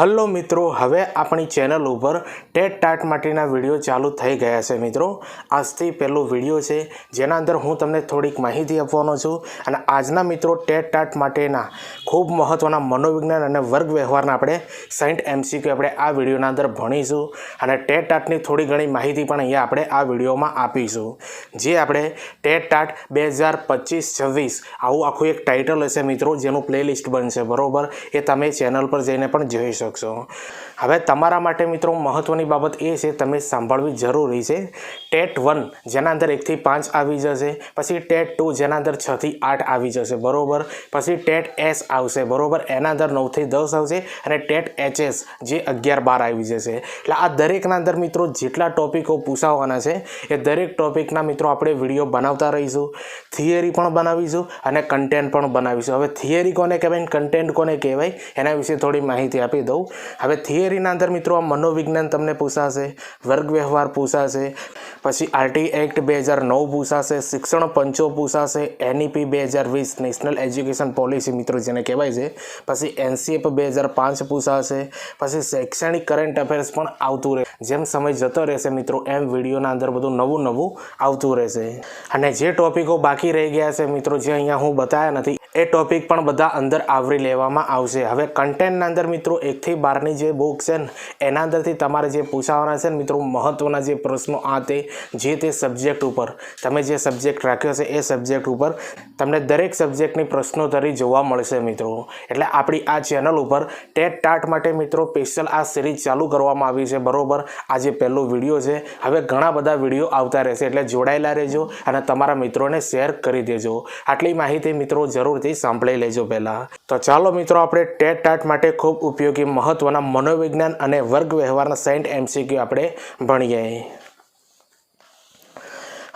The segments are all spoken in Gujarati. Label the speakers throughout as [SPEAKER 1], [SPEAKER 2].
[SPEAKER 1] હલો મિત્રો, હવે આપણી ચેનલ ઉપર ટેટ ટાટ માટેના વીડિયો ચાલુ થઈ ગયા છે મિત્રો. આજથી પહેલો વીડિયો છે, જેના અંદર હું તમને થોડીક માહિતી આપવાનો છું. અને આજના મિત્રો ટેટ ટાટ માટેના ખૂબ મહત્ત્વના મનોવિજ્ઞાન અને વર્ગ વ્યવહારના આપણે સાઇન્ટ એમસીક્યુ આપણે આ વિડીયોના અંદર ભણીશું. અને ટેટ ટાટની થોડી ઘણી માહિતી પણ અહીંયા આપણે આ વિડીયોમાં આપીશું. જે આપણે ટેટ ટાટ બે હજાર પચીસ છવ્વીસ આવું આખું એક ટાઇટલ હશે મિત્રો, જેનું પ્લેલિસ્ટ બનશે, બરોબર? એ તમે ચેનલ પર જઈને પણ જોઈ શકશો હવે તમારા માટે મિત્રો મહત્ત્વની બાબત એ છે તમે સાંભળવી જરૂરી છે. ટેટ વન જેના અંદર એકથી પાંચ આવી જશે, પછી ટેટ ટુ જેના અંદર છથી આઠ આવી જશે, બરોબર? પછી ટેટ એસ આવશે, બરોબર? એના અંદર નવથી દસ આવશે અને ટેટ એચએસ જે અગિયાર બાર આવી જશે. એટલે આ દરેકના અંદર મિત્રો જેટલા ટોપિકો પૂછાવાના છે, એ દરેક ટોપિકના મિત્રો આપણે વીડિયો બનાવતા રહીશું, થિયરી પણ બનાવીશું અને કન્ટેન્ટ પણ બનાવીશું. હવે થિયરી કોને કહેવાય કન્ટેન્ટ કોને કહેવાય, એના વિશે થોડી માહિતી આપી દઉં. હવે થિયરીના અંદર મિત્રો આ મનોવિજ્ઞાન તમને પૂછાશે, વર્ગ વ્યવહાર પૂછાશે, પછી આરટી એક્ટ બે હજાર નવ પૂછાશે, શિક્ષણ પંચો પૂછાશે, એનઈપી બે હજાર વીસ, નેશનલ એજ્યુકેશન પોલિસી મિત્રો જેને કહેવાય છે, પછી એનસીએફ બે હજાર પાંચ પૂછાશે, પછી શૈક્ષણિક કરંટ અફેર્સ પણ આવતું રહે જેમ સમય જતો રહેશે મિત્રો, એમ વિડીયોના અંદર બધું નવું નવું આવતું રહેશે. અને જે ટોપિકો બાકી રહી ગયા છે મિત્રો, જે અહીંયા હું બતાવ્યા નથી એ ટોપિક પણ બધા અંદર આવરી લેવામાં આવશે. હવે કન્ટેન્ટના અંદર મિત્રો એકથી બારની જે બુક છે ને, એના અંદરથી તમારે જે પૂછાવાના છે ને મિત્રો મહત્ત્વના જે પ્રશ્નો આ તે, જે તે સબ્જેક્ટ ઉપર, તમે જે સબ્જેક્ટ રાખ્યો છે એ સબ્જેક્ટ ઉપર તમને દરેક સબ્જેક્ટની પ્રશ્નોત્તરી જોવા મળશે મિત્રો. એટલે આપણી આ ચેનલ ઉપર ટેટ ટાટ માટે મિત્રો સ્પેશિયલ આ સિરીઝ ચાલુ કરવામાં આવી છે. બરોબર? આ જે પહેલો વીડિયો છે, હવે ઘણા બધા વીડિયો આવતા રહેશે. એટલે જોડાયેલા રહેજો અને તમારા મિત્રોને શેર કરી દેજો. આટલી માહિતી મિત્રો જરૂરથી સાંભળી લેજો પહેલાં. તો ચાલો મિત્રો, આપણે ટેટ ટાટ માટે ખૂબ ઉપયોગી મહત્ત્વના મનોવિજ્ઞાન અને વર્ગ વ્યવહારના સેન્ટ એમસીક્યુ આપણે ભણીએ.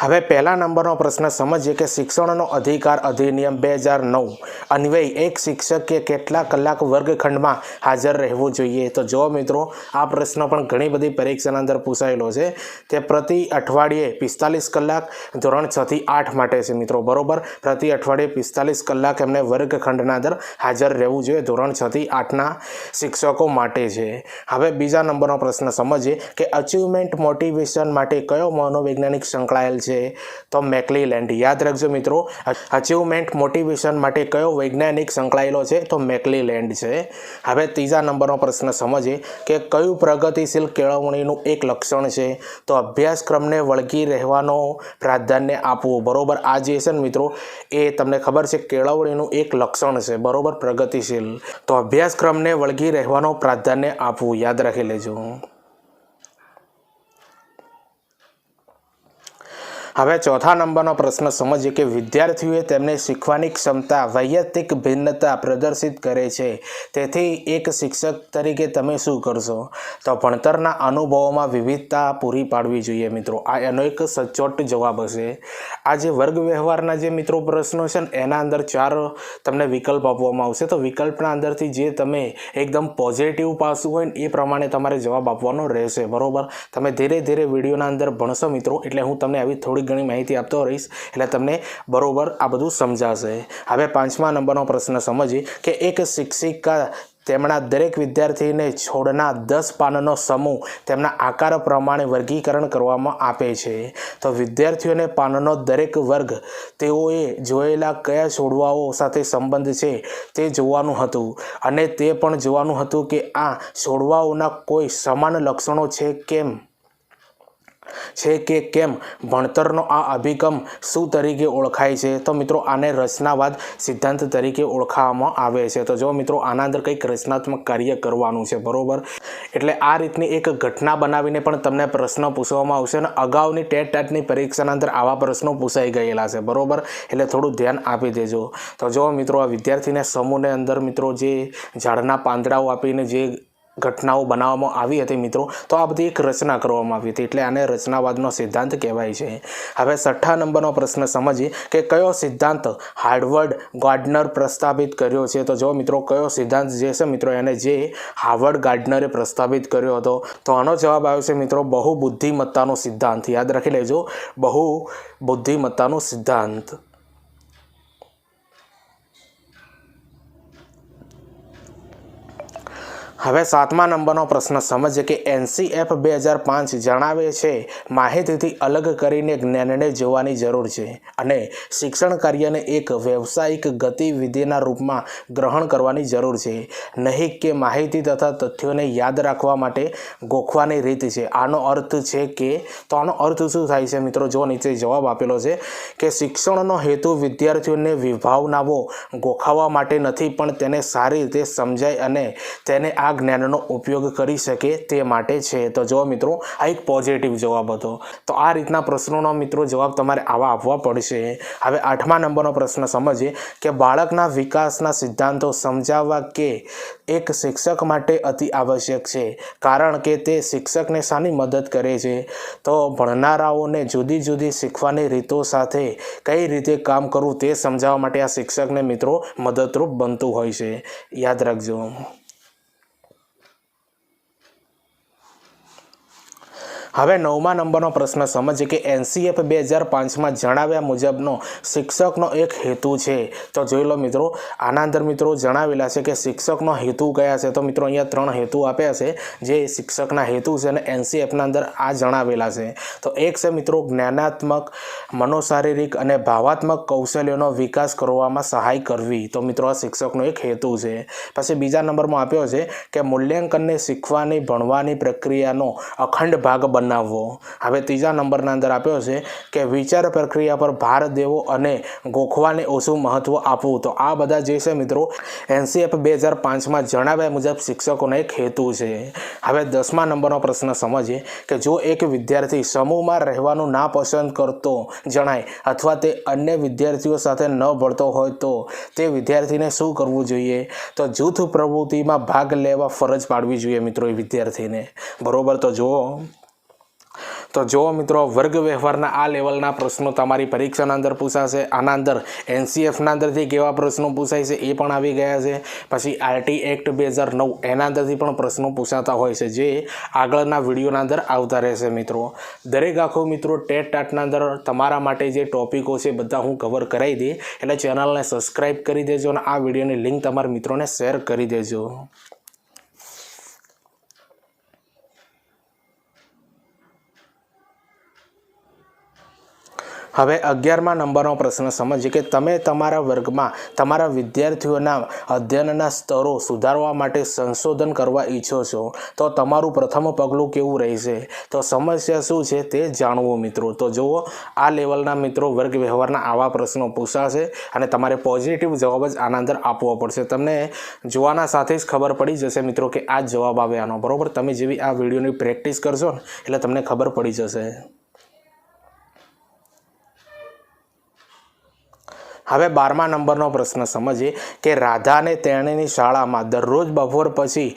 [SPEAKER 1] હવે પહેલા નંબરનો પ્રશ્ન સમજીએ કે શિક્ષણનો અધિકાર અધિનિયમ બે હજાર નવ અન્વય એક શિક્ષકે કેટલા કલાક વર્ગખંડમાં હાજર રહેવું જોઈએ? તો જો મિત્રો, આ પ્રશ્ન પણ ઘણી બધી પરીક્ષાના અંદર પૂછાયેલો છે. તે પ્રતિ અઠવાડિયે પિસ્તાલીસ કલાક, ધોરણ છથી આઠ માટે છે મિત્રો, બરોબર? પ્રતિ અઠવાડિયે પિસ્તાલીસ કલાક એમને વર્ગખંડના અંદર હાજર રહેવું જોઈએ, ધોરણ છથી આઠના શિક્ષકો માટે છે. હવે બીજા નંબરનો પ્રશ્ન સમજીએ કે અચીવમેન્ટ મોટિવેશન માટે કયો મનોવૈજ્ઞાનિક સંકળાયેલ છે? તો મેકલીલેન્ડ, યાદ રાખજો મિત્રો અચીવમેન્ટ મોટિવેશન માટે કયો વૈજ્ઞાનિક સંકળાયેલો છે? તો મેકલીલેન્ડ છે. હવે ત્રીજા નંબરનો પ્રશ્ન સમજીએ કે કયું પ્રગતિશીલ કેળવણીનું એક લક્ષણ છે? તો અભ્યાસક્રમને વળગી રહેવાનો પ્રાધાન્ય આપવું. બરોબર? આ જે છે ને મિત્રો, એ તમને ખબર છે, કેળવણીનું એક લક્ષણ છે. બરોબર? પ્રગતિશીલ. તો અભ્યાસક્રમને વળગી રહેવાનો પ્રાધાન્ય આપવું. યાદ રાખી લેજો. હવે ચોથા નંબરનો પ્રશ્ન સમજીએ કે વિદ્યાર્થીઓએ તેમને શીખવાની ક્ષમતા, વૈયક્તિક ભિન્નતા પ્રદર્શિત કરે છે. તેથી એક શિક્ષક તરીકે તમે શું કરશો? તો ભણતરના અનુભવોમાં વિવિધતા પૂરી પાડવી જોઈએ મિત્રો. આ એનો એક સચોટ જવાબ હશે. આ જે વર્ગ વ્યવહારના જે મિત્રો પ્રશ્નો છે ને, એના અંદર ચાર તમને વિકલ્પ આપવામાં આવશે. તો વિકલ્પના અંદરથી જે તમે એકદમ પોઝિટિવ પાસું હોય ને, એ પ્રમાણે તમારે જવાબ આપવાનો રહેશે. બરોબર? તમે ધીરે ધીરે વિડીયોના અંદર ભણશો મિત્રો, એટલે હું તમને આવી થોડી ઘણી માહિતી આપતો રહીશ એટલે તમને બરોબર આ બધું સમજાશે. હવે પાંચમા નંબરનો પ્રશ્ન સમજીએ કે એક શિક્ષિકા તેમના દરેક વિદ્યાર્થીને છોડના દસ પાનનો સમૂહ તેમના આકાર પ્રમાણે વર્ગીકરણ કરવામાં આપે છે. તો વિદ્યાર્થીઓને પાનનો દરેક વર્ગ તેઓએ જોયેલા કયા છોડવાઓ સાથે સંબંધ છે તે જોવાનું હતું. અને તે પણ જોવાનું હતું કે આ છોડવાઓના કોઈ સમાન લક્ષણો છે કેમ? છે કે કેમ? ભણતરનો આ અભિગમ શું તરીકે ઓળખાય છે? તો મિત્રો, આને રચનાવાદ સિદ્ધાંત તરીકે ઓળખાવવામાં આવે છે. તો જો મિત્રો, આના અંદર કંઈક રચનાત્મક કાર્ય કરવાનું છે, બરોબર? એટલે આ રીતની એક ઘટના બનાવીને પણ તમને પ્રશ્ન પૂછવામાં આવશે અને અગાઉની ટેટ ટાટની પરીક્ષાના અંદર આવા પ્રશ્નો પૂછાઈ ગયેલા છે, બરોબર? એટલે થોડું ધ્યાન આપી દેજો. તો જો મિત્રો, આ વિદ્યાર્થીને સમૂહને અંદર મિત્રો જે ઝાડના પાંદડાઓ આપીને જે ઘટનાઓ બનાવવામાં આવી હતી મિત્રો. તો આ બધી એક રચના કરવામાં આવી હતી. એટલે આને રચનાવાદનો સિદ્ધાંત કહેવાય છે. હવે છઠ્ઠા નંબરનો પ્રશ્ન સમજીએ કે કયો સિદ્ધાંત હાર્વર્ડ ગાર્ડનર પ્રસ્થાપિત કર્યો છે? તો જો મિત્રો કયો સિદ્ધાંત જે છે મિત્રો, એને જે હાર્વર્ડ ગાર્ડનરે પ્રસ્થાપિત કર્યો હતો? તો આનો જવાબ આવ્યો છે મિત્રો બહુ બુદ્ધિમત્તાનો સિદ્ધાંત. યાદ રાખી લેજો બહુ બુદ્ધિમત્તાનો સિદ્ધાંત. હવે સાતમા નંબરનો પ્રશ્ન સમજીએ કે એનસીએફ બે હજાર પાંચ જણાવે છે, માહિતીથી અલગ કરીને જ્ઞાનને જોવાની જરૂર છે અને શિક્ષણ કાર્યને એક વ્યવસાયિક ગતિવિધિના રૂપમાં ગ્રહણ કરવાની જરૂર છે. નહીં કે માહિતી તથા તથ્યોને યાદ રાખવા માટે ગોખવાની રીત છે. આનો અર્થ છે કે, તો આનો અર્થ શું થાય છે મિત્રો? જો નીચે જવાબ આપેલો છે કે શિક્ષણનો હેતુ વિદ્યાર્થીઓને વિભાવનાઓ ગોખાવવા માટે નથી, પણ તેને સારી રીતે સમજાય અને તેને આ જ્ઞાનનો ઉપયોગ કરી શકે તે માટે છે. તો જો મિત્રો, આ એક પોઝિટિવ જવાબ હતો. તો આ રીતના પ્રશ્નોનો મિત્રો જવાબ તમારે આવા આપવા પડશે. હવે આઠમા નંબરનો પ્રશ્ન સમજીએ કે બાળકના વિકાસના સિદ્ધાંતો સમજાવવા કે એક શિક્ષક માટે અતિ આવશ્યક છે, કારણ કે તે શિક્ષકને શાની મદદ કરે છે. તો ભણનારાઓને જુદી જુદી શીખવાની રીતો સાથે કઈ રીતે કામ કરવું તે સમજાવવા માટે આ શિક્ષકને મિત્રો મદદરૂપ બનતું હોય છે. યાદ રાખજો. હવે નવમા નંબરનો પ્રશ્ન સમજીએ કે એનસીએફ બે હજાર પાંચમાં જણાવ્યા મુજબનો શિક્ષકનો એક હેતુ છે. તો જોઈ લો મિત્રો આના અંદર મિત્રો જણાવેલા છે કે શિક્ષકનો હેતુ કયા છે? તો મિત્રો અહીંયા ત્રણ હેતુ આપ્યા છે, જે શિક્ષકના હેતુ છે અને એનસીએફના અંદર આ જણાવેલા છે. તો એક છે મિત્રો, જ્ઞાનાત્મક, મનોશારીરિક અને ભાવાત્મક કૌશલ્યોનો વિકાસ કરવામાં સહાય કરવી. તો મિત્રો આ શિક્ષકનો એક હેતુ છે. પછી બીજા નંબરમાં આપ્યો છે કે મૂલ્યાંકનને શીખવાની, ભણવાની પ્રક્રિયાનો અખંડ ભાગ બનાવવો. હવે ત્રીજા નંબરના અંદર આપ્યો છે કે વિચાર પ્રક્રિયા પર ભાર દેવો અને ગોખવાને ઓછું મહત્ત્વ આપવું. તો આ બધા જે છે મિત્રો, એનસીએફ બે હજાર પાંચમાં જણાવ્યા મુજબ શિક્ષકોનો એક હેતુ છે. હવે દસમા નંબરનો પ્રશ્ન સમજીએ કે જો એક વિદ્યાર્થી સમૂહમાં રહેવાનું ના પસંદ કરતો જણાય અથવા તે અન્ય વિદ્યાર્થીઓ સાથે ન ભળતો હોય તો તે વિદ્યાર્થીને શું કરવું જોઈએ? તો જૂથ પ્રવૃત્તિમાં ભાગ લેવા ફરજ પાડવી જોઈએ મિત્રો એ વિદ્યાર્થીને. બરોબર? તો જુઓ. તો જુઓ મિત્રો, વર્ગ વ્યવહારના આ લેવલના પ્રશ્નો તમારી પરીક્ષાના અંદર પૂછાશે. આના અંદર એનસીએફના અંદરથી કેવા પ્રશ્નો પૂછાય છે એ પણ આવી ગયા છે. પછી આરટી એક્ટ બે હજાર નવ એના અંદરથી પણ પ્રશ્નો પૂછાતા હોય છે, જે આગળના વિડીયોના અંદર આવતા રહેશે મિત્રો. દરેક આખો મિત્રો, ટેટ ટાટના અંદર તમારા માટે જે ટોપિકો છે બધા હું કવર કરાવી દઈ એટલે ચેનલને સબસ્ક્રાઈબ કરી દેજો અને આ વિડીયોની લિંક તમારા મિત્રોને શેર કરી દેજો. હવે અગિયારમા નંબરનો પ્રશ્ન સમજીએ કે તમે તમારા વર્ગમાં તમારા વિદ્યાર્થીઓના અધ્યયનના સ્તરો સુધારવા માટે સંશોધન કરવા ઈચ્છો છો, તો તમારું પ્રથમ પગલું કેવું રહેશે? તો સમસ્યા શું છે તે જાણવું મિત્રો. તો જુઓ, આ લેવલના મિત્રો વર્ગ વ્યવહારના આવા પ્રશ્નો પૂછાશે અને તમારે પોઝિટિવ જવાબ જ આના અંદર આપવો પડશે. તમને જોવાના સાથે જ ખબર પડી જશે મિત્રો કે આ જવાબ આવે આનો. બરાબર? તમે જેવી આ વિડીયોની પ્રેક્ટિસ કરશો ને, એટલે તમને ખબર પડી જશે. હવે બારમા નંબરનો પ્રશ્ન સમજીએ કે રાધાને તેણીની શાળામાં દરરોજ બપોર પછી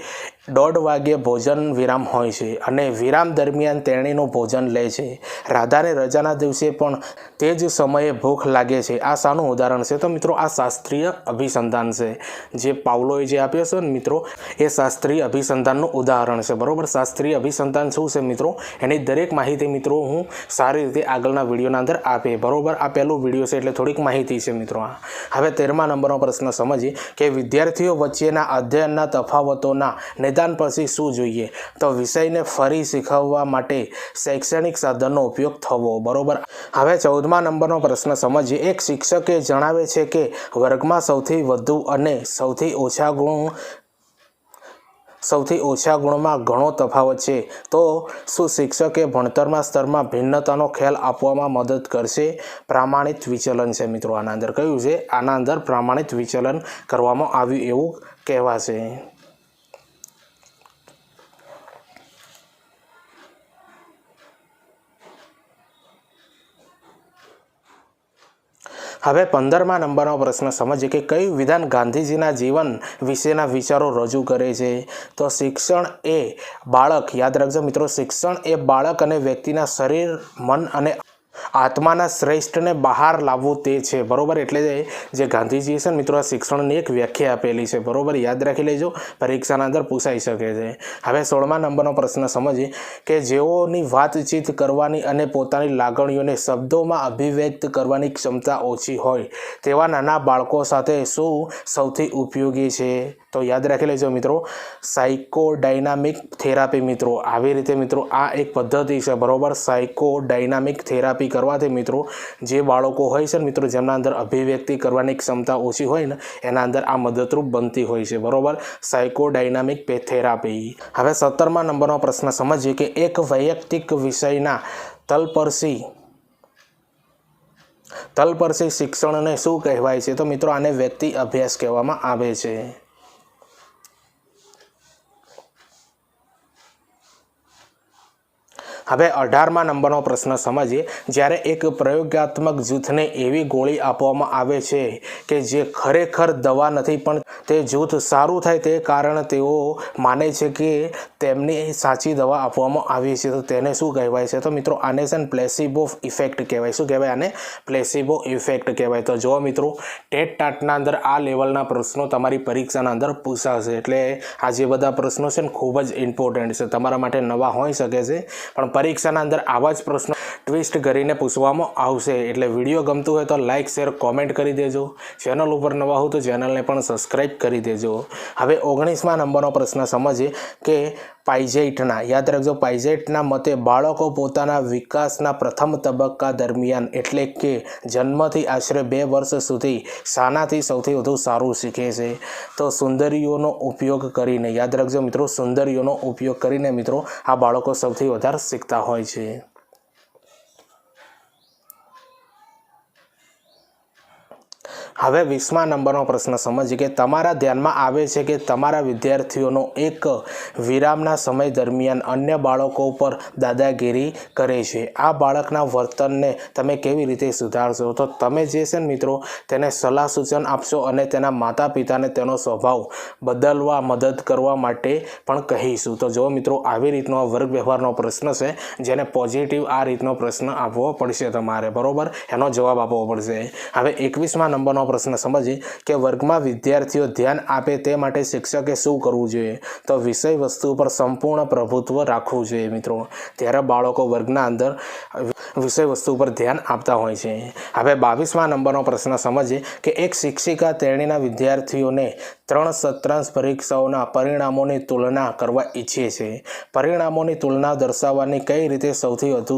[SPEAKER 1] દોઢ વાગ્યે ભોજન વિરામ હોય છે અને વિરામ દરમિયાન તેણીનું ભોજન લે છે. રાધાને રજાના દિવસે પણ તે જ સમયે ભૂખ લાગે છે. આ શાનું ઉદાહરણ છે. તો મિત્રો, આ શાસ્ત્રીય અભિસંધાન છે. જે પાવલોએ જે આપ્યો છે ને મિત્રો, એ શાસ્ત્રીય અભિસંધાનનું ઉદાહરણ છે. બરાબર? શાસ્ત્રીય અભિસંધાન શું છે મિત્રો? એની દરેક માહિતી મિત્રો હું સારી રીતે આગળના વિડીયોના અંદર આપે. બરાબર? આ પહેલું વીડિયો છે એટલે થોડીક માહિતી છે મિત્રો આ. હવે તેરમા નંબરનો પ્રશ્ન સમજીએ કે વિદ્યાર્થીઓ વચ્ચેના અધ્યયનના તફાવતોના નિદાન પછી શું જોઈએ? તો વિષયને ફરી શીખવવા માટે શૈક્ષણિક સાધનનો ઉપયોગ થવો, બરોબર? હવે ચૌદમા નંબરનો પ્રશ્ન સમજીએ. એક શિક્ષકે જણાવે છે કે વર્ગમાં સૌથી વધુ અને સૌથી ઓછા ગુણ, સૌથી ઓછા ગુણમાં ઘણો તફાવત છે. તો શું શિક્ષકે ભણતરમાં સ્તરમાં ભિન્નતાનો ખ્યાલ આપવામાં મદદ કરશે? પ્રામાણિત વિચલન છે મિત્રો, આના અંદર કયું છે? આના અંદર પ્રામાણિત વિચલન કરવામાં આવ્યું એવું કહેવાશે. હવે પંદરમા નંબરનો પ્રશ્ન, સમજીએ કે કયું વિધાન ગાંધીજીના જીવન વિશેના વિચારો રજૂ કરે છે? તો શિક્ષણ એ બાળક, યાદ રાખજો મિત્રો, શિક્ષણ એ બાળક અને વ્યક્તિના શરીર, મન અને આત્માના શ્રેષ્ઠને બહાર લાવવું તે છે. બરોબર? એટલે જે ગાંધીજીએ છે મિત્રો આ શિક્ષણની એક વ્યાખ્યા આપેલી છે. બરોબર? યાદ રાખી લેજો. પરીક્ષાના અંદર પૂછાઈ શકે છે. હવે સોળમા નંબરનો પ્રશ્ન સમજીએ કે જેઓની વાતચીત કરવાની અને પોતાની લાગણીઓને શબ્દોમાં અભિવ્યક્ત કરવાની ક્ષમતા ઓછી હોય, તેવા નાના બાળકો સાથે શું સૌથી ઉપયોગી છે? તો યાદ રાખી લેજો મિત્રો. સાયકોડાયનામિક થેરાપી મિત્રો. આવી રીતે મિત્રો આ એક પદ્ધતિ છે. બરોબર? સાયકોડાયનામિક થેરાપી કરવાથી મિત્રો જે બાળકો હોય છે મિત્રો, જેમના અંદર અભિવ્યક્તિ કરવાની ક્ષમતા ઓછી હોય ને, એના અંદર આ મદદરૂપ બનતી હોય છે. બરોબર? સાયકોડાયનામિક પેથેરાપી હવે સત્તરમા નંબરનો પ્રશ્ન સમજીએ કે એક વૈયક્તિક વિષયના તલપરસી તલપરસી શિક્ષણને શું કહેવાય છે? તો મિત્રો, આને વ્યક્તિ અભ્યાસ કહેવામાં આવે છે. હવે અઢારમા નંબરનો પ્રશ્ન સમજીએ. જ્યારે એક પ્રયોગાત્મક જૂથને એવી ગોળી આપવામાં આવે છે કે જે ખરેખર દવા નથી, પણ તે જૂથ સારું થાય તે કારણ તેઓ માને છે કે તેમની સાચી દવા આપવામાં આવી છે. તો તેને શું કહેવાય છે? તો મિત્રો, આને છે ને પ્લેસિબો ઇફેક્ટ કહેવાય. શું કહેવાય આને? પ્લેસિબો ઇફેક્ટ કહેવાય. તો જો મિત્રો, ટેટ ટાટના અંદર આ લેવલના પ્રશ્નો તમારી પરીક્ષાના અંદર પૂછાશે. એટલે આ જે બધા પ્રશ્નો છે ને ખૂબ જ ઇમ્પોર્ટન્ટ છે. તમારા માટે નવા હોઈ શકે છે. પણ પરીક્ષાના અંદર આવા જ પ્રશ્નો ટ્વિસ્ટ કરીને પૂછવામાં આવશે. એટલે વીડિયો ગમતું હોય તો લાઇક શેર કોમેન્ટ કરી દેજો. ચેનલ ઉપર નવા હો તો ચેનલને પણ સબસ્ક્રાઈબ કરી દેજો. હવે ઓગણીસમાં નંબરનો પ્રશ્ન સમજીએ કે પાઇજેટના યાદ રાખજો પાઇજેટના મતે બાળકો પોતાના વિકાસના પ્રથમ તબક્કા દરમિયાન એટલે કે જન્મથી આશરે બે વર્ષ સુધી શાનાથી સૌથી વધુ સારું શીખે છે. તો સુંદરીઓનો ઉપયોગ કરીને, યાદ રાખજો મિત્રો, સુંદરીઓનો ઉપયોગ કરીને મિત્રો આ બાળકો સૌથી વધારે શીખતા હોય છે હવે વીસમા નંબરનો પ્રશ્ન સમજીએ કે તમારા ધ્યાનમાં આવે છે કે તમારા વિદ્યાર્થીઓનો એક વિરામના સમય દરમિયાન અન્ય બાળકો ઉપર દાદાગીરી કરે છે. આ બાળકના વર્તનને તમે કેવી રીતે સુધારશો? તો તમે જે છે મિત્રો, તેને સલાહ સૂચન આપશો અને તેના માતા પિતાને તેનો સ્વભાવ બદલવા મદદ કરવા માટે પણ કહીશું. તો જો મિત્રો, આવી રીતનો વર્ગ વ્યવહારનો પ્રશ્ન છે, જેને પોઝિટિવ આ રીતનો પ્રશ્ન આપવો પડશે તમારે. બરોબર? એનો જવાબ આપવો પડશે. હવે એકવીસમા નંબરનો પ્રશ્ન સમજીએ કે વર્ગમાં વિદ્યાર્થીઓ ધ્યાન આપે તે માટે શિક્ષકે શું કરવું જોઈએ? તો વિષય વસ્તુ પર સંપૂર્ણ પ્રભુત્વ રાખવું જોઈએ મિત્રો. ત્યારે બાળકો વર્ગના અંદર વિષય વસ્તુ પર ધ્યાન આપતા હોય છે. હવે બાવીસમા નંબરનો પ્રશ્ન સમજીએ કે એક શિક્ષિકા તેણીના વિદ્યાર્થીઓને ત્રણ સત્રાંશ પરીક્ષાઓના પરિણામોની તુલના કરવા ઈચ્છે છે. પરિણામોની તુલના દર્શાવવાની કઈ રીતે સૌથી વધુ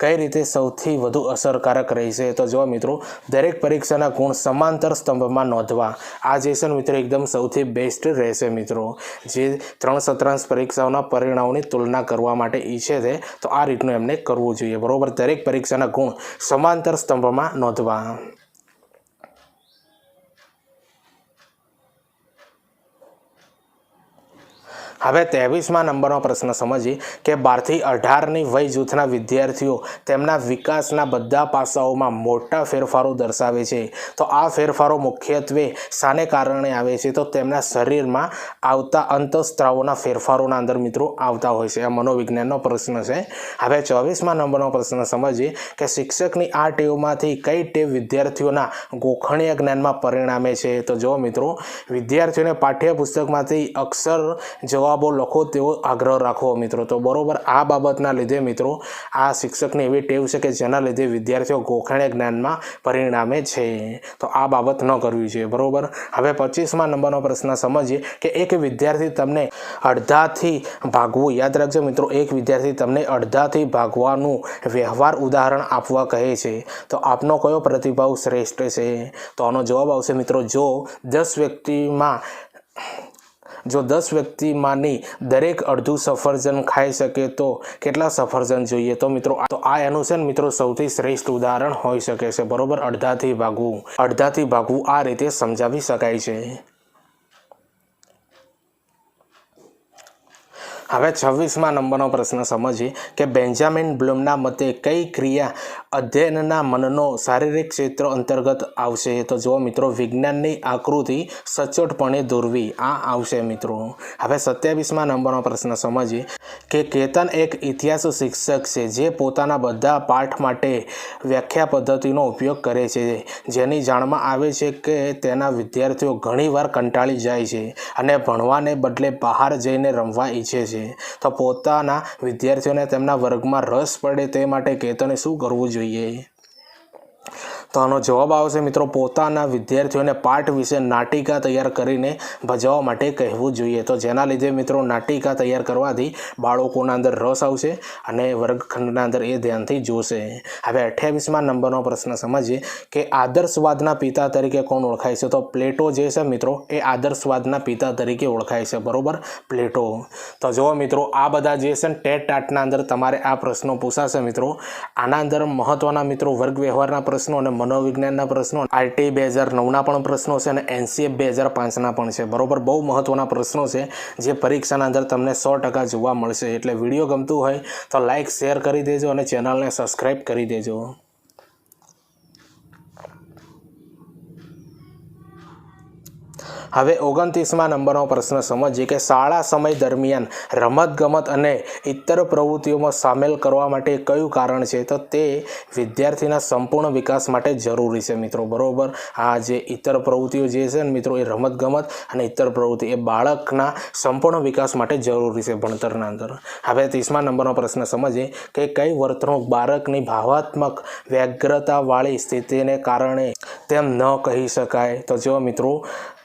[SPEAKER 1] કઈ રીતે સૌથી વધુ અસરકારક રહેશે? તો જો મિત્રો, દરેક પરીક્ષાના ગુણ સમાંતર સ્તંભમાં નોંધવા. આ જે છે મિત્રો, એકદમ સૌથી બેસ્ટ રહેશે મિત્રો. જે ત્રણ સત્રાંશ પરીક્ષાઓના પરિણામોની તુલના કરવા માટે ઈચ્છે છે, તો આ રીતનું એમને કરવું જોઈએ. બરાબર? દરેક પરીક્ષાના ગુણ સમાંતર સ્તંભમાં નોંધવા. હવે ત્રેવીસમાં નંબરનો પ્રશ્ન સમજીએ કે બારથી અઢારની વય જૂથના વિદ્યાર્થીઓ તેમના વિકાસના બધા પાસાઓમાં મોટા ફેરફારો દર્શાવે છે. તો આ ફેરફારો મુખ્યત્વે શાને કારણે આવે છે? તો તેમના શરીરમાં આવતા અંતઃસ્ત્રાવોના ફેરફારોના અંદર મિત્રો આવતા હોય છે. આ મનોવિજ્ઞાનનો પ્રશ્ન છે. હવે ચોવીસમાં નંબરનો પ્રશ્ન સમજીએ કે શિક્ષકની આ ટેવમાંથી કઈ ટેવ વિદ્યાર્થીઓના ગોખણીય જ્ઞાનમાં પરિણામે છે? તો જો મિત્રો, વિદ્યાર્થીઓને પાઠ્યપુસ્તકમાંથી અક્ષર જવાબ જવાબો લખો તેવો આગ્રહ રાખવો મિત્રો. તો બરોબર આ બાબતના લીધે મિત્રો, આ શિક્ષકની એવી ટેવ છે કે જેના લીધે વિદ્યાર્થીઓ ગોખણે જ્ઞાનમાં પરિણામે છે. તો આ બાબત ન કરવી જોઈએ, બરોબર? હવે પચીસમાં નંબરનો પ્રશ્ન સમજીએ કે એક વિદ્યાર્થી તમને અડધાથી ભાગવું, યાદ રાખજો મિત્રો, એક વિદ્યાર્થી તમને અડધાથી ભાગવાનું વ્યવહાર ઉદાહરણ આપવા કહે છે. તો આપનો કયો પ્રતિભાવ શ્રેષ્ઠ છે? તો આનો જવાબ આવશે મિત્રો, જો દસ વ્યક્તિમાં જો દસ વ્યક્તિમાંની દરેક અડધું સફરજન ખાઈ શકે તો કેટલા સફરજન જોઈએ? તો મિત્રો તો આ એનું છે મિત્રો સૌથી શ્રેષ્ઠ ઉદાહરણ હોઈ શકે છે. બરોબર? અડધાથી ભાગવું. અડધાથી ભાગવું આ રીતે સમજાવી શકાય છે. હવે છવ્વીસમાં નંબરનો પ્રશ્ન સમજીએ કે બેન્જામિન બ્લૂમના મતે કઈ ક્રિયા અધ્યયનના મનનો શારીરિક ક્ષેત્ર અંતર્ગત આવશે. તો જુઓ મિત્રો, વિજ્ઞાનની આકૃતિ સચોટપણે દોરવી. આ આવશે મિત્રો. હવે સત્યાવીસમાં નંબરનો પ્રશ્ન સમજીએ કે કેતન એક ઇતિહાસ શિક્ષક છે, જે પોતાના બધા પાઠ માટે વ્યાખ્યા પદ્ધતિનો ઉપયોગ કરે છે. જેની જાણમાં આવે છે કે તેના વિદ્યાર્થીઓ ઘણીવાર કંટાળી જાય છે અને ભણવાને બદલે બહાર જઈને રમવા ઈચ્છે છે. તો પોતાના વિદ્યાર્થીઓને તેમના વર્ગમાં રસ પડે તે માટે કેતને શું કરવું જોઈએ? જોઈએ. તો આનો જવાબ આવશે. મિત્રો, પોતાના વિદ્યાર્થીઓને પાઠ વિશે નાટિકા તૈયાર કરીને ભજવવા માટે કહેવું જોઈએ. તો જેના લીધે, મિત્રો, નાટિકા તૈયાર કરવાથી બાળકોના અંદર રસ આવશે અને વર્ગખંડના અંદર એ ધ્યાનથી જોશે. હવે અઠ્યાવીસમાં નંબરનો પ્રશ્ન સમજીએ કે આદર્શવાદના પિતા તરીકે કોણ ઓળખાય છે? તો પ્લેટો જે છે, મિત્રો, એ આદર્શવાદના પિતા તરીકે ઓળખાય છે. બરોબર? પ્લેટો. તો જુઓ, મિત્રો, આ બધા જે છે ટેટ ટાટના અંદર તમારે આ પ્રશ્નો પૂછાશે, મિત્રો. આના અંદર મહત્ત્વના મિત્રો વર્ગ વ્યવહારના પ્રશ્નો અને મનોવિજ્ઞાનના પ્રશ્નો, આરટી બે હજાર નવના પણ પ્રશ્નો છે અને એનસીએફ બે હજાર પાંચના પણ છે. બરોબર, બહુ મહત્ત્વના પ્રશ્નો છે, જે પરીક્ષાના અંદર તમને સો ટકા જોવા મળશે. એટલે વીડિયો ગમતું હોય તો લાઇક શેર કરી દેજો અને ચેનલને સબસ્ક્રાઈબ કરી દેજો. હવે ઓગણત્રીસમાં નંબરનો પ્રશ્ન સમજીએ કે શાળા સમય દરમિયાન રમતગમત અને ઇતર પ્રવૃત્તિઓમાં સામેલ કરવા માટે કયું કારણ છે? તો તે વિદ્યાર્થીના સંપૂર્ણ વિકાસ માટે જરૂરી છે મિત્રો. બરાબર? આ જે ઇતર પ્રવૃત્તિઓ જે છે ને મિત્રો, એ રમતગમત અને ઇતર પ્રવૃત્તિ, એ બાળકના સંપૂર્ણ વિકાસ માટે જરૂરી છે ભણતરના અંદર. હવે ત્રીસમા નંબરનો પ્રશ્ન સમજીએ કે કઈ વર્તણૂક બાળકની ભાવાત્મક વ્યગ્રતાવાળી સ્થિતિને કારણે તેમ ન કહી શકાય? તો જો મિત્રો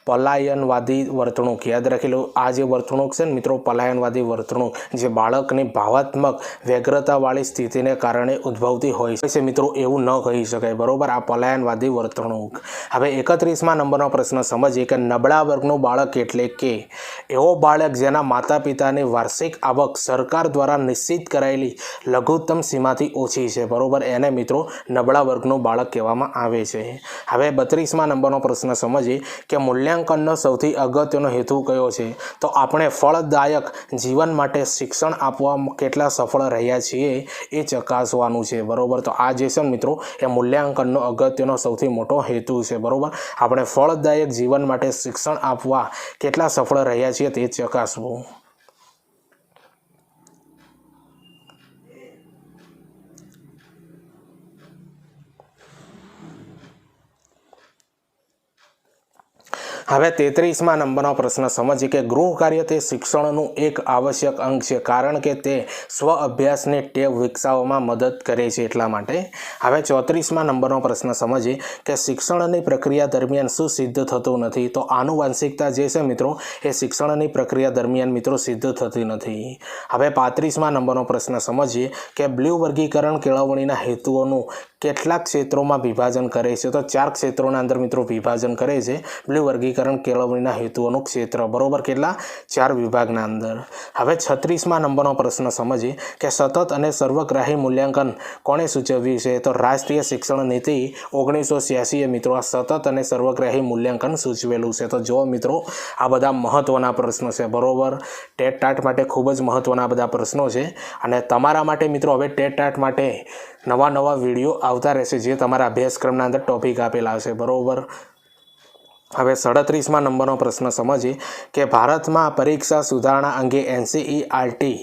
[SPEAKER 1] પલાયનવાદી વર્તણૂક, યાદ રાખી લો આ જે વર્તણૂક છે ને મિત્રો, પલાયનવાદી વર્તણૂક, જે બાળકની ભાવાત્મક વ્યગ્રતાવાળી સ્થિતિને કારણે ઉદ્ભવતી હોય છે મિત્રો, એવું ન કહી શકાય. બરાબર? આ પલાયનવાદી વર્તણૂક. હવે એકત્રીસમાં નંબરનો પ્રશ્ન સમજીએ કે નબળા વર્ગનું બાળક એટલે કે એવો બાળક જેના માતા પિતાની વાર્ષિક આવક સરકાર દ્વારા નિશ્ચિત કરાયેલી લઘુત્તમ સીમાથી ઓછી છે. બરાબર? એને મિત્રો નબળા વર્ગનું બાળક કહેવામાં આવે છે. હવે બત્રીસમાં નંબરનો પ્રશ્ન સમજીએ કે મૂલ્ય મૂલ્યાંકનનો સૌથી અગત્યનો હેતુ કયો છે? તો આપણે ફળદાયક જીવન માટે શિક્ષણ આપવા કેટલા સફળ રહ્યા છીએ એ ચકાસવાનું છે. બરાબર? તો આ જે છે મિત્રો, એ મૂલ્યાંકનનો અગત્યનો સૌથી મોટો હેતુ છે. બરાબર? આપણે ફળદાયક જીવન માટે શિક્ષણ આપવા કેટલા સફળ રહ્યા છીએ તે ચકાસવું. હવે તેત્રીસમાં નંબરનો પ્રશ્ન સમજીએ કે ગૃહ કાર્ય તે શિક્ષણનું એક આવશ્યક અંગ છે, કારણ કે તે સ્વ અભ્યાસની ટેવ વિકસાવવામાં મદદ કરે છે એટલા માટે. હવે ચોત્રીસમાં નંબરનો પ્રશ્ન સમજીએ કે શિક્ષણની પ્રક્રિયા દરમિયાન શું સિદ્ધ થતું નથી? તો આનુવાંશિકતા જે છે મિત્રો, એ શિક્ષણની પ્રક્રિયા દરમિયાન મિત્રો સિદ્ધ થતી નથી. હવે પાંત્રીસમાં નંબરનો પ્રશ્ન સમજીએ કે બ્લુ વર્ગીકરણ કેળવણીના હેતુઓનું કેટલાક ક્ષેત્રોમાં વિભાજન કરે છે? તો ચાર ક્ષેત્રોના અંદર મિત્રો વિભાજન કરે છે. બ્લુ વર્ગીકરણ કેળવણીના હેતુઓનું ક્ષેત્ર. બરોબર કેટલા? ચાર વિભાગના અંદર. હવે છત્રીસમાં નંબરનો પ્રશ્ન સમજીએ કે સતત અને સર્વગ્રાહી મૂલ્યાંકન કોણે સૂચવ્યું છે? તો રાષ્ટ્રીય શિક્ષણ નીતિ ઓગણીસો છ્યાસીએ મિત્રો આ સતત અને સર્વગ્રાહી મૂલ્યાંકન સૂચવેલું છે. તો જો મિત્રો, આ બધા મહત્ત્વના પ્રશ્નો છે. બરોબર? ટેટ ટાટ માટે ખૂબ જ મહત્ત્વના બધા પ્રશ્નો છે. અને તમારા માટે મિત્રો, હવે ટેટ ટાટ માટે નવા નવા વીડિયો આવતા રહેશે જે તમારા અભ્યાસક્રમના અંદર ટોપિક આપેલા હશે. બરોબર? હવે સડત્રીસમાં નંબરનો પ્રશ્ન સમજીએ કે ભારતમાં પરીક્ષા સુધારણા અંગે એનસીઈઆરટી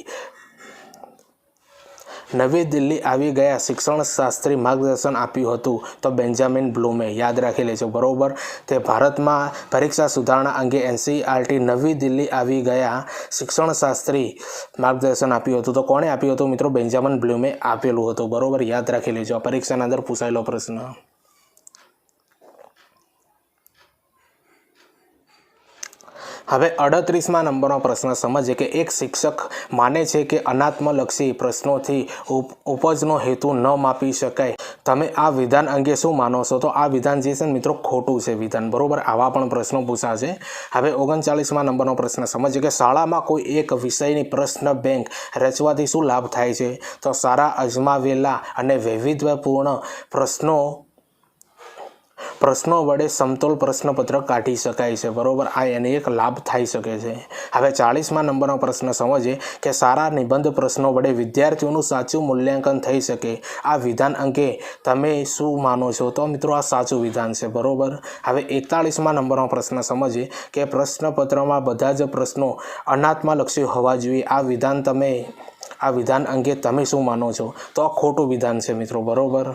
[SPEAKER 1] નવી દિલ્હી આવી ગયા શિક્ષણ શાસ્ત્રી માર્ગદર્શન આપ્યું હતું તો બેન્જામિન બ્લુમે યાદ રાખી લેજો. બરોબર? તે ભારતમાં પરીક્ષા સુધારણા અંગે એનસીઆરટી નવી દિલ્હી આવી ગયા શિક્ષણ શાસ્ત્રી માર્ગદર્શન આપ્યું હતું તો કોણે આપ્યું હતું? મિત્રો, બેન્જામિન બ્લુમે આપેલું હતું. બરોબર? યાદ રાખી લેજો. પરીક્ષાના અંદર પૂછાયેલો પ્રશ્ન. હવે અડત્રીસમાં નંબરનો પ્રશ્ન સમજીએ કે એક શિક્ષક માને છે કે અનાત્મલક્ષી પ્રશ્નોથી ઉપ, ઉપજનો હેતુ ન માપી શકાય. તમે આ વિધાન અંગે શું માનો છો? તો આ વિધાન જે છે મિત્રો ખોટું છે વિધાન. બરોબર? આવા પણ પ્રશ્નો પૂછાશે. હવે ઓગણચાલીસમાં નંબરનો પ્રશ્ન સમજીએ કે શાળામાં કોઈ એક વિષયની પ્રશ્ન બેંક રચવાથી શું લાભ થાય છે? તો સારા અજમાવેલા અને વૈવિધ્યપૂર્ણ પ્રશ્નો પ્રશ્નો વડે સમતોલ પ્રશ્નપત્ર કાઢી શકાય છે. બરોબર? આ એને એક લાભ થઈ શકે છે. હવે ચાળીસમાં નંબરનો પ્રશ્ન સમજીએ કે સારા નિબંધ પ્રશ્નો વડે વિદ્યાર્થીઓનું સાચું મૂલ્યાંકન થઈ શકે. આ વિધાન અંગે તમે શું માનો છો? તો મિત્રો, આ સાચું વિધાન છે. બરોબર? હવે એકતાળીસમાં નંબરનો પ્રશ્ન સમજીએ કે પ્રશ્નપત્રમાં બધા જ પ્રશ્નો અનાત્માલક્ષી હોવા જોઈએ. આ વિધાન તમે, આ વિધાન અંગે તમે શું માનો છો? તો આ ખોટું વિધાન છે મિત્રો. બરોબર?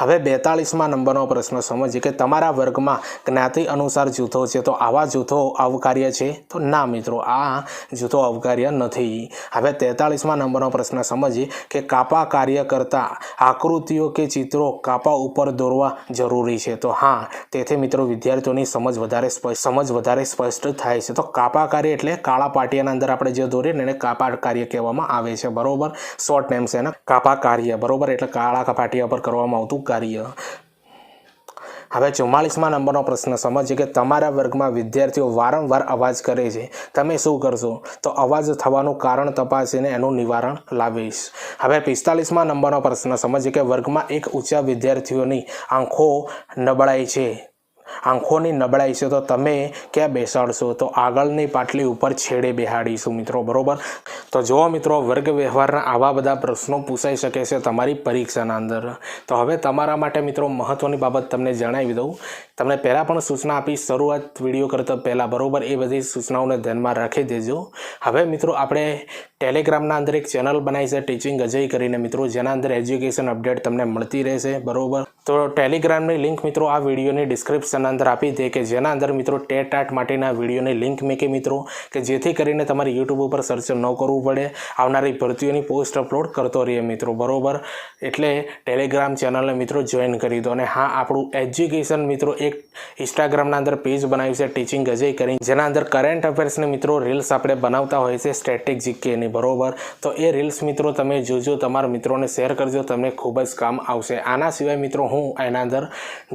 [SPEAKER 1] હવે બેતાળીસમાં નંબરનો પ્રશ્ન સમજીએ કે તમારા વર્ગમાં જ્ઞાતિ અનુસાર જૂથો છે તો આવા જૂથો અવકાર્ય છે? તો ના મિત્રો, આ જૂથો અવકાર્ય નથી. હવે તેતાળીસમાં નંબરનો પ્રશ્ન સમજીએ કે કાપા કાર્ય કરતા આકૃતિઓ કે ચિત્રો કાપા ઉપર દોરવા જરૂરી છે? તો હા, તેથી મિત્રો વિદ્યાર્થીઓની સમજ વધારે સમજ વધારે સ્પષ્ટ થાય છે. તો કાપા કાર્ય એટલે કાળા પાટિયાના અંદર આપણે જે દોરીએ ને એને કાપા કાર્ય કહેવામાં આવે છે. બરોબર? શોર્ટ નેમ છે એને. કાપા કાર્ય, બરોબર? એટલે કાળા પાટિયા પર કરવામાં આવતું કાર્ય. હવે ચુમ્માળીસમાં નંબરનો પ્રશ્ન. સમજીએ કે તમારા વર્ગમાં વિદ્યાર્થીઓ વારંવાર અવાજ કરે છે. તમે શું કરશો? તો અવાજ થવાનું કારણ તપાસીને એનું નિવારણ લાવીશ. હવે પિસ્તાલીસમાં નંબરનો પ્રશ્ન. સમજીએ કે વર્ગમાં એક ઊંચા વિદ્યાર્થીઓની આંખો નબળાઈ છે. આંખોની નબળાઈ છે તો તમે ક્યાં બેસાડશો? તો આગળની પાટલી ઉપર છેડે બેહાડીશું મિત્રો, બરોબર? તો જુઓ મિત્રો, વર્ગ વ્યવહારના આવા બધા પ્રશ્નો પૂછાઈ શકે છે તમારી પરીક્ષાના અંદર. તો હવે તમારા માટે મિત્રો મહત્ત્વની બાબત તમને જણાવી દઉં તમને પહેલાં પણ સૂચના આપી, શરૂઆત વીડિયો કરતાં પહેલાં બરોબર એ બધી સૂચનાઓને ધ્યાનમાં રાખી દેજો. હવે મિત્રો, આપણે ટેલિગ્રામના અંદર એક ચેનલ બનાવી છે ટીચિંગ અજય કરીને મિત્રો, જેના અંદર એજ્યુકેશન અપડેટ તમને મળતી રહેશે, બરોબર? તો ટેલિગ્રામની લિંક મિત્રો, આ વિડીયોની ડિસ્ક્રિપ્શન અંદર આપી દે, કે જેના અંદર મિત્રો ટેટ આર્ટ માટેના વિડીયોની લિંક મૂકી મિત્રો, કે જેથી કરીને તમારે યુટ્યુબ ઉપર સર્ચ ન કરવું પડે. આવનારી ભરતીઓની પોસ્ટ અપલોડ કરતો રહીએ મિત્રો, બરોબર? એટલે ટેલિગ્રામ ચેનલને મિત્રો જોઈન કરી દો. અને હા, આપણું એજ્યુકેશન મિત્રો, એક ઇન્સ્ટાગ્રામના અંદર પેજ બનાવ્યું છે, ટીચિંગ અજય કરીને. જેના અંદર કરંટ અફેર્સને મિત્રો રીલ્સ આપણે બનાવતા હોય છે સ્ટેટિક જીકેની, બરોબર? તો એ રીલ્સ મિત્રો તમે જોજો, તમારા મિત્રોને શેર કરજો, તમને ખૂબ જ કામ આવશે. આના સિવાય મિત્રો હું એના અંદર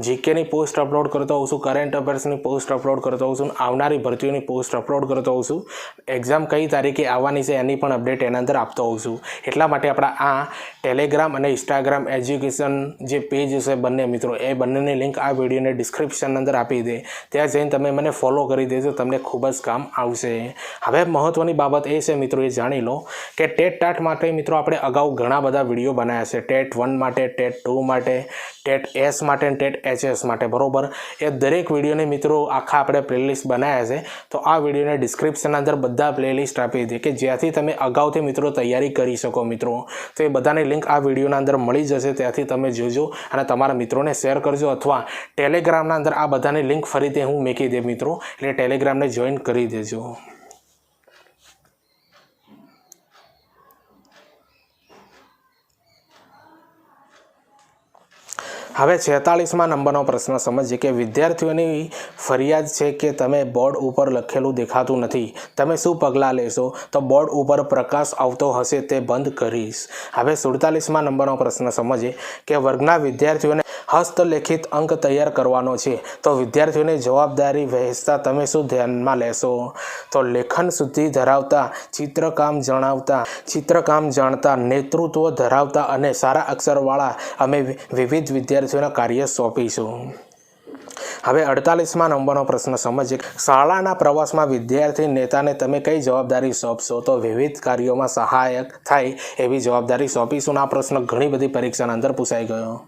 [SPEAKER 1] જીકેની પોસ્ટ અપલોડ કરતો હોઉં છું કરંટ અફેર્સની પોસ્ટ અપલોડ કરતો હોઉં છું, આવનારી ભરતીઓની પોસ્ટ અપલોડ કરતો હોઉં છું. એક્ઝામ કઈ તારીખે આવવાની છે એની પણ અપડેટ એના અંદર આપતો હોઉં છું. એટલા માટે આપણા આ ટેલિગ્રામ અને ઇન્સ્ટાગ્રામ એજ્યુકેશન જે પેજ છે બંને મિત્રો, એ બંનેની લિંક આ વિડીયોને ડિસ્ક્રિપ્શન અંદર આપી દે. ત્યાં જઈને તમે મને ફોલો કરી દેજો, તમને ખૂબ જ કામ આવશે. હવે મહત્ત્વની બાબત એ છે મિત્રો, એ જાણી લો કે ટેટ ટાટ માટે મિત્રો આપણે અગાઉ ઘણા બધા વીડિયો બનાવ્યા છે. ટેટ વન માટે, ટેટ ટુ માટે, ટેટ એસ માટે અને ટેટ એચએસ માટે. બરોબર? એ દરેક વિડીયોને મિત્રો આખા આપણે પ્લેલિસ્ટ બનાવ્યા છે. તો આ વિડીયોને ડિસ્ક્રિપ્શન અંદર બધા પ્લેલિસ્ટ આપી દે કે જ્યાંથી તમે અગાઉથી મિત્રો તૈયારી કરી શકો મિત્રો. તો એ બધાની લિંક આ વિડીયોના અંદર મળી જશે. ત્યાંથી તમે જોજો અને તમારા મિત્રોને શેર કરજો અથવા ટેલિગ્રામના અંદર આ બધાની લિંક ફરીથી હું મૂકી દે મિત્રો. એટલે ટેલિગ્રામને જોઈન કરી દેજો. હવે છેતાળીસમાં નંબરનો પ્રશ્ન સમજીએ કે વિદ્યાર્થીઓની ફરિયાદ છે કે તમે બોર્ડ ઉપર લખેલું દેખાતું નથી. તમે શું પગલાં લેશો? તો બોર્ડ ઉપર પ્રકાશ આવતો હશે તે બંધ કરીશ. હવે સુડતાલીસમાં નંબરનો પ્રશ્ન સમજીએ કે વર્ગના વિદ્યાર્થીઓને હસ્તલેખિત અંક તૈયાર કરવાનો છે. તો વિદ્યાર્થીઓની જવાબદારી વહેંચતા તમે શું ધ્યાનમાં લેશો? તો લેખન શુદ્ધિ ધરાવતા, ચિત્રકામ જણાવતા, ચિત્રકામ જાણતા, નેતૃત્વ ધરાવતા અને સારા અક્ષરવાળા. અમે વિવિધ વિદ્યાર્થીઓના કાર્ય સોંપીશું હવે અડતાલીસમાં નંબરનો પ્રશ્ન સમજીએ. શાળાના પ્રવાસમાં વિદ્યાર્થી નેતાને તમે કઈ જવાબદારી સોંપશો? તો વિવિધ કાર્યોમાં સહાયક થાય એવી જવાબદારી સોંપીશું. આ પ્રશ્ન ઘણી બધી પરીક્ષાના અંદર પૂછાઈ ગયો.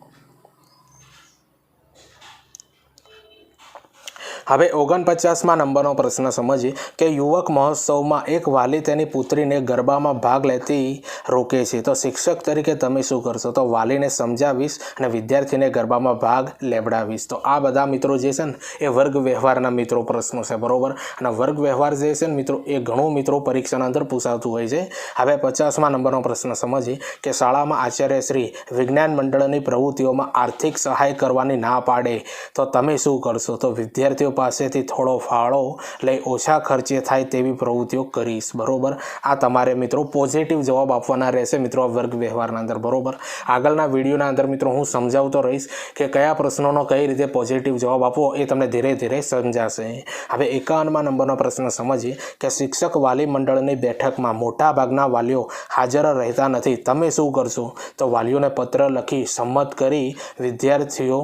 [SPEAKER 1] હવે ઓગણપચાસમાં નંબરનો પ્રશ્ન સમજીએ કે યુવક મહોત્સવમાં એક વાલી તેની પુત્રીને ગરબામાં ભાગ લેતી રોકે છે. તો શિક્ષક તરીકે તમે શું કરશો? તો વાલીને સમજાવીશ અને વિદ્યાર્થીને ગરબામાં ભાગ લેવડાવીશ. તો આ બધા મિત્રો જે છે ને, એ વર્ગ વ્યવહારના મિત્રો પ્રશ્નો છે, બરાબર? અને વર્ગ વ્યવહાર જે છે ને, મિત્રો, એ ઘણું મિત્રો પરીક્ષાના અંદર પૂછાતું હોય છે. હવે પચાસમાં નંબરનો પ્રશ્ન સમજીએ કે શાળામાં આચાર્ય શ્રી વિજ્ઞાન મંડળની પ્રવૃત્તિઓમાં આર્થિક સહાય કરવાની ના પાડે. તો તમે શું કરશો? તો વિદ્યાર્થીઓ પાસેથી થોડો ફાળો લઈ ઓછા ખર્ચે થાય તેવી પ્રવૃત્તિઓ કરીશ. બરાબર? આ તમારે મિત્રો પોઝિટિવ જવાબ આપવાના રહેશે મિત્રો વર્ગ વ્યવહારના અંદર. બરોબર? આગળના વિડીયોના અંદર મિત્રો હું સમજાવતો રહીશ કે કયા પ્રશ્નોનો કઈ રીતે પોઝિટિવ જવાબ આપવો એ તમને ધીરે ધીરે સમજાશે. હવે એકાવનમાં નંબરનો પ્રશ્ન સમજીએ કે શિક્ષક વાલી મંડળની બેઠકમાં મોટા ભાગના વાલીઓ હાજર રહેતા નથી. તમે શું કરશો? તો વાલીઓને પત્ર લખી સંમત કરી વિદ્યાર્થીઓ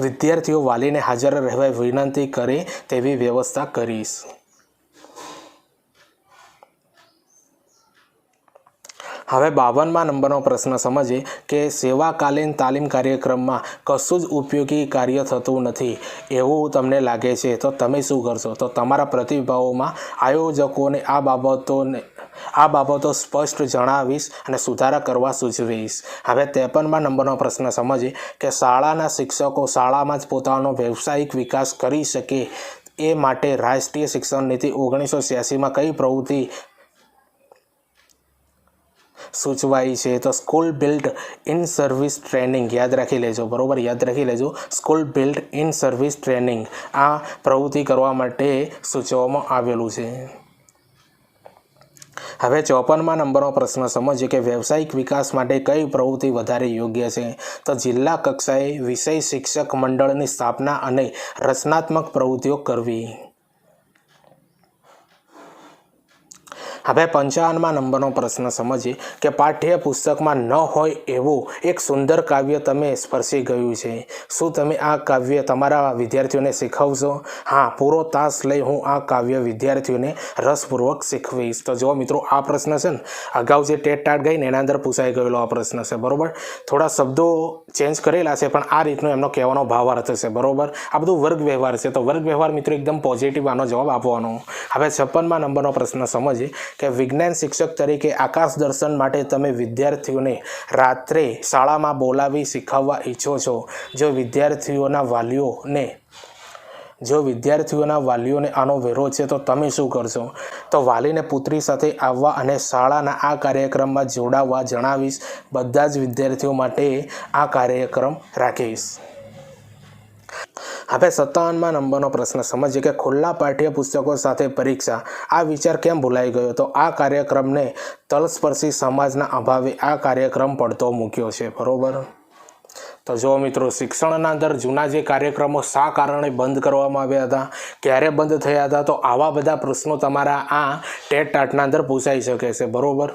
[SPEAKER 1] વિદ્યાર્થીઓ વાલીને હાજર રહેવા વિનંતી કરે તેવી વ્યવસ્થા કરીશ. હવે બાવનમાં નંબરનો પ્રશ્ન સમજીએ કે સેવાકાલીન તાલીમ કાર્યક્રમમાં કશું જ ઉપયોગી કાર્ય થતું નથી એવું તમને લાગે છે, તો તમે શું કરશો? તો તમારા પ્રતિભાવોમાં આયોજકોને આ બાબતોને, આ બાબતો સ્પષ્ટ જણાવીશ અને સુધારા કરવા સૂચવીશ. હવે ત્રેપનમાં નંબરનો પ્રશ્ન સમજીએ કે શાળાના શિક્ષકો શાળામાં જ પોતાનો વ્યવસાયિક વિકાસ કરી શકે એ માટે રાષ્ટ્રીય શિક્ષણ નીતિ ઓગણીસો છ્યાસીમાં કઈ પ્રવૃત્તિ સૂચવાઈ છે. તો school build in service training યાદ રાખી લેજો. બરાબર? યાદ રાખી લેજો. School build in service training. આ પ્રવૃત્તિ કરવા માટે સૂચવવામાં આવેલું છે. હવે ચોપનમાં નંબરનો પ્રશ્ન સમજીએ કે વ્યવસાયિક વિકાસ માટે કઈ પ્રવૃત્તિ વધારે યોગ્ય છે? તો જિલ્લા કક્ષાએ વિષય શિક્ષક મંડળની સ્થાપના અને રચનાત્મક પ્રવૃત્તિઓ કરવી. હવે પંચાવનમાં નંબરનો પ્રશ્ન સમજીએ કે પાઠ્ય પુસ્તકમાં ન હોય એવું એક સુંદર કાવ્ય તમે સ્પર્શી ગયું છે. શું તમે આ કાવ્ય તમારા વિદ્યાર્થીઓને શીખવશો? હા, પૂરો તાસ લઈ હું આ કાવ્ય વિદ્યાર્થીઓને રસપૂર્વક શીખવીશ. તો જો મિત્રો, આ પ્રશ્ન છે ને, અગાઉ જે ટેટ ટાટ ગઈ ને એના અંદર પૂછાઈ ગયેલો આ પ્રશ્ન છે, બરોબર? થોડા શબ્દો ચેન્જ કરેલા છે, પણ આ રીતનો એમનો કહેવાનો ભાવાર્થ છે, બરોબર? આ બધું વર્ગ વ્યવહાર છે. તો વર્ગ વ્યવહાર મિત્રો, એકદમ પોઝિટિવ આનો જવાબ આપવાનો. હવે છપ્પનમાં નંબરનો પ્રશ્ન સમજીએ કે વિજ્ઞાન શિક્ષક તરીકે આકાશ દર્શન માટે તમે વિદ્યાર્થીઓને રાત્રે શાળામાં બોલાવી શીખવવા ઈચ્છો છો. જો વિદ્યાર્થીઓના વાલીઓને, જો વિદ્યાર્થીઓના વાલીઓને આનો વિરોધ છે તો તમે શું કરશો? તો વાલીને પુત્રી સાથે આવવા અને શાળાના આ કાર્યક્રમમાં જોડાવવા જણાવીશ. બધા જ વિદ્યાર્થીઓ માટે આ કાર્યક્રમ રાખીશ. હવે સત્તાવનમાં નંબરનો પ્રશ્ન. સમજીએ કે ખુલ્લા પાઠ્યપુસ્તકો સાથે પરીક્ષા. આ વિચાર કેમ ભૂલાઈ ગયો? તો આ કાર્યક્રમને તલસ્પર્શી સમાજના અભાવે આ કાર્યક્રમ પડતો મૂક્યો છે. બરોબર? તો જો મિત્રો, શિક્ષણના અંદર જૂના જે કાર્યક્રમો શા કારણે બંધ કરવામાં આવ્યા હતા? ક્યારે બંધ થયા હતા? તો આવા બધા પ્રશ્નો તમારા આ ટેટ ટાટના અંદર પૂછાઈ શકે છે. બરોબર?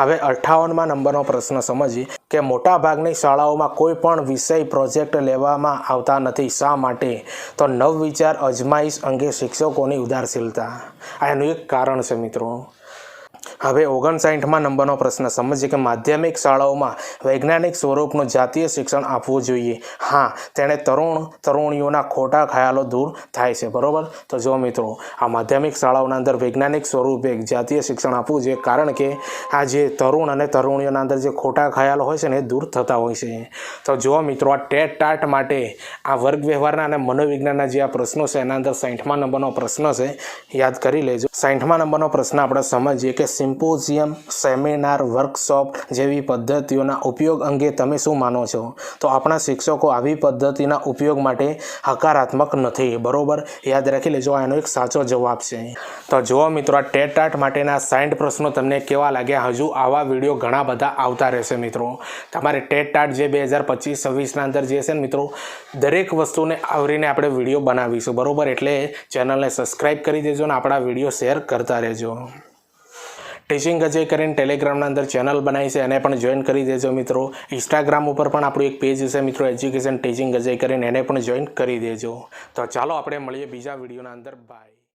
[SPEAKER 1] હવે અઠ્ઠાવનમાં નંબરનો પ્રશ્ન સમજીએ કે મોટાભાગની શાળાઓમાં કોઈ પણ વિષય પ્રોજેક્ટ લેવામાં આવતા નથી. શા માટે? તો નવવિચાર અજમાઈશ અંગે શિક્ષકોની ઉદારશીલતા આ એનું એક કારણ છે મિત્રો. હવે ઓગણસાઠમાં નંબરનો પ્રશ્ન. સમજીએ કે માધ્યમિક શાળાઓમાં વૈજ્ઞાનિક સ્વરૂપનું જાતીય શિક્ષણ આપવું જોઈએ. હા, તેણે તરુણ તરુણીઓના ખોટા ખ્યાલો દૂર થાય છે. બરાબર? તો જો મિત્રો, આ માધ્યમિક શાળાઓના અંદર વૈજ્ઞાનિક સ્વરૂપે જાતીય શિક્ષણ આપવું જોઈએ. કારણ કે આ જે તરુણ અને તરુણીઓના અંદર જે ખોટા ખ્યાલો હોય છે ને, એ દૂર થતા હોય છે. તો જો મિત્રો, આ ટેટ ટાટ માટે આ વર્ગ વ્યવહારના અને મનોવિજ્ઞાનના જે આ પ્રશ્નો છે, એના અંદર સાઠમા નંબરનો પ્રશ્ન છે. યાદ કરી લેજો. સાઠમા નંબરનો પ્રશ્ન આપણે સમજીએ કે સિમ્પોઝિયમ, સેમિનાર, વર્કશોપ જેવી પદ્ધતિઓના ઉપયોગ અંગે તમે શું માનો છો? તો આપણા શિક્ષકો આવી પદ્ધતિના ઉપયોગ માટે હકારાત્મક નથી, બરોબર? યાદ રાખી લેજો એનો એક સાચો જવાબ છે. તો જુઓ મિત્રો, આ ટેટ ટાટ માટેના સાઠ પ્રશ્નો તમને કેવા લાગ્યા? હજુ આવા વીડિયો ઘણા બધા આવતા રહેશે મિત્રો. તમારે ટેટ ટાટ જે બે હજાર પચીસ, છવ્વીસના અંદર જે છે ને મિત્રો, દરેક વસ્તુને આવરીને આપણે વીડિયો બનાવીશું, બરોબર? એટલે ચેનલને સબસ્ક્રાઈબ કરી દેજો અને આપણા વીડિયો શેર કરતા રહેજો. ટીચિંગ અજય કરીને ટેલિગ્રામના અંદર ચેનલ બનાવી છે, એને પણ જોઈન કરી દેજો મિત્રો. ઇન્સ્ટાગ્રામ ઉપર પણ આપણું એક પેજ છે મિત્રો એજ્યુકેશન ટીચિંગ અજય કરીને એને પણ જોઈન કરી દેજો. તો ચાલો આપણે મળીએ બીજા વિડીયોના અંદર. બાય